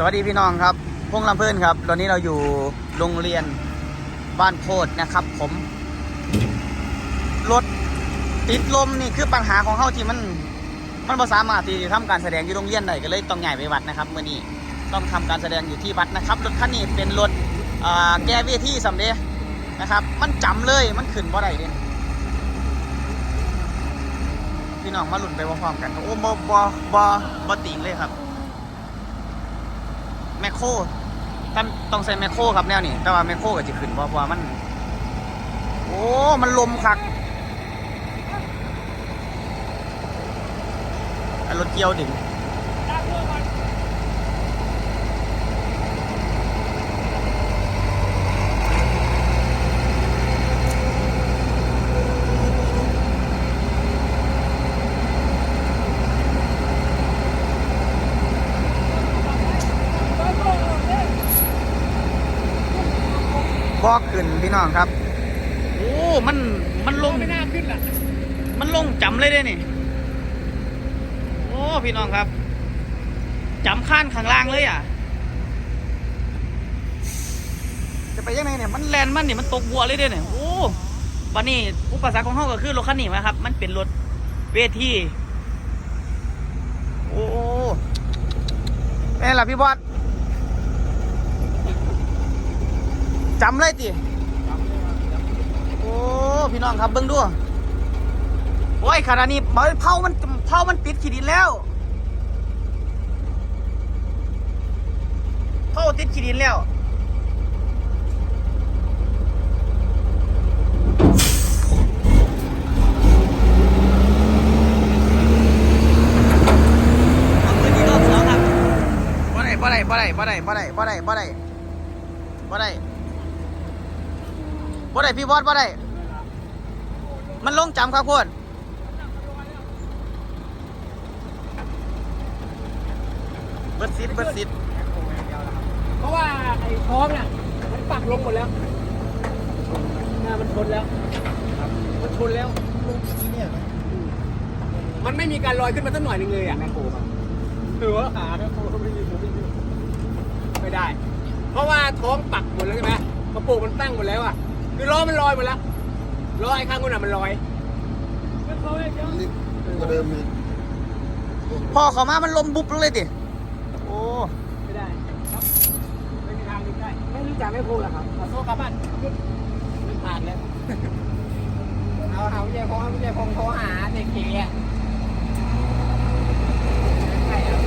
สวัสดีพี่น้องครับพงลำเพื่อนครับ ตอนนี้เราอยู่โรงเรียนบ้านโพดนะครับ ผม รถติดลมนี่คือปัญหาของเขาที่มันมันภาษามารถที่ทำการแสดงอยู่โรงเรียนได้ก็เลยต้องใหญ่ไปวัดนะครับเมื่อนี้ต้องทำการแสดงอยู่ที่วัดนะครับ รถคันนี้เป็นรถแก้เวทีสำเร็จนะครับ มันจำเลยมันขึ้นบ่ได้เด่นพี่น้องมาหลุนไปพร้อมกันโอ้บ่บ่บ่บ่ติงเลยครับ คโครต้องต้องใส่แมคโครครับแนวนี้แต่ว่าแมคโครก็จะขึ้นเพราะว่ามัน โอ้ มันลมคักรถเกียวดึง บอกขึ้นพี่น้องครับ โอ้ มัน มันลงไม่น่าขึ้นล่ะ มันลงจำเลยได้นี่ โอ้ พี่น้องครับจำข้านข้างล่างเลยอะ จะไปยังไงเนี่ย มันแลนมันนี่มันตกบัวเลยเด้เนี่ย โอ้วันนี้อุปสรรคของเขาก็คือรถคันนี้นะครับ มันเป็นรถเวที โอ้เป็นไงล่ะพี่บอส จำเลยติโอ้พี่น้องครับเบิ้งดูโอ้ยขณะนี้เผามันเผามันปิดขีดินแล้วเผาติดขีดินแล้วเอามือนี้รอบสองครับบ่ได้บ่ได้บ่ได้บ่ได้บ่ได้บ่ได้บ่ได้ บ่ได้บ่ได้พี่บอสบ่ได้ มันลงจำครับคุณเบิดซิดเบิดซิดเพราะว่าไอ้ท้องน่ะมันปักลงหมดแล้วหน้ามันชนแล้ว มันชนแล้ว มันไม่มีการลอยขึ้นมาสักหน่อยหนึ่งเลยอะแม่โคครับหรือว่าขาแม่โคไม่มีไม่มีไม่ได้ เพราะว่าท้องปักหมดแล้วใช่ไหมกระโปรงมันตั้งหมดแล้วอะ คือล้อมันลอยหมดแล้วล้อไอ้ข้างนู้นอะมันลอยไม่เขาไม่เยอะนี่ก็เดิมมีพอเขามามันลมบุบเลยดิโอ้ไม่ได้ครับไม่มีทางขึ้นได้ไม่รู้จักแม่โคเหรอครับขอโทษครับบ้านไม่ผ่านแล้วเอาเอาไม่ใช่พงไม่ใช่พงโทรหาเด็กเกย์อะใช่ครับ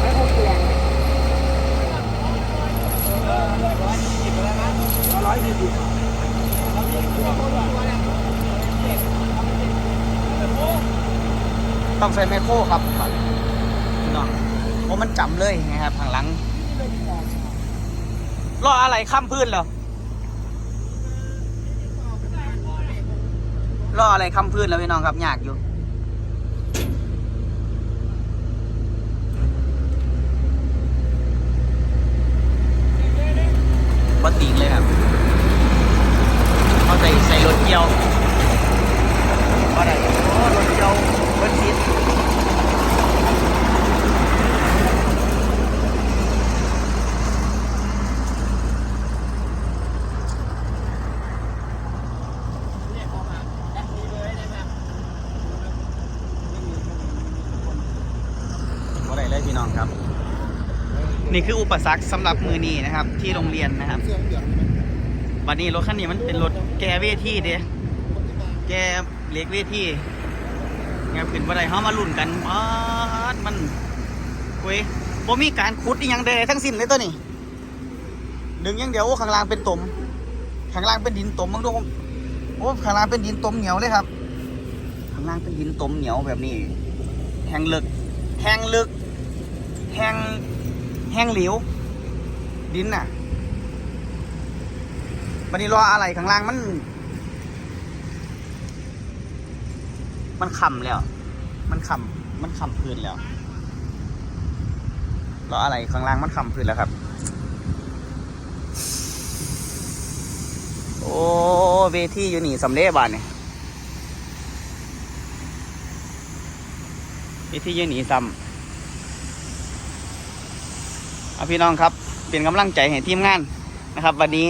ไม่คงเปลี่ยนร้อยยี่สิบแล้วนะร้อยยี่สิบ ต้องใส่ไมโครครับพี่น้องโอ้มันจำเลยนะครับทางหลังรออะไรข้ามพื้นแล้วรออะไรข้ามพื้นแล้วพี่น้องครับยากอยู่บ่ติงเลยครับเอาใส่ใส่รถเกี่ยวบ่ได้โอ้รถเกี่ยว เบิดซิดบ่ได้เลยพี่น้องครับ นี่คืออุปสรรคสำหรับมือนี้นะครับ ที่โรงเรียนนะครับวันนี้รถคันนี้มันเป็นรถแกเวทีเด้แกเล็กเวที ไงขึ้นบันไดเขามาลุ่นกันป๊าดมันเว้ยบ่มีการขุดอีหยังใดทั้งสิ้นเลยตัวนี้ดึงอย่างเดียวโอ้ข้างล่างเป็นตมข้างล่างเป็นดินตมมึงดูโอ้ข้างล่างเป็นดินตมเหนียวเลยครับข้างล่างเป็นดินตมเหนียวแบบนี้แห้งลึกแห้งลึกแห้งแห้งเหลวดินน่ะวันนี้รออะไรข้างล่างมัน มันขำแล้ว มันขำมันขำพื้นแล้วรออะไรข้างล่างมันขำพื้นแล้วครับ โอ้เวทีอยู่นี่สำเร็จบานเนี่ยเวทีอยู่นี่ซ้ำเอาพี่น้องครับ เป็นกำลังใจให้ทีมงานนะครับ วันนี้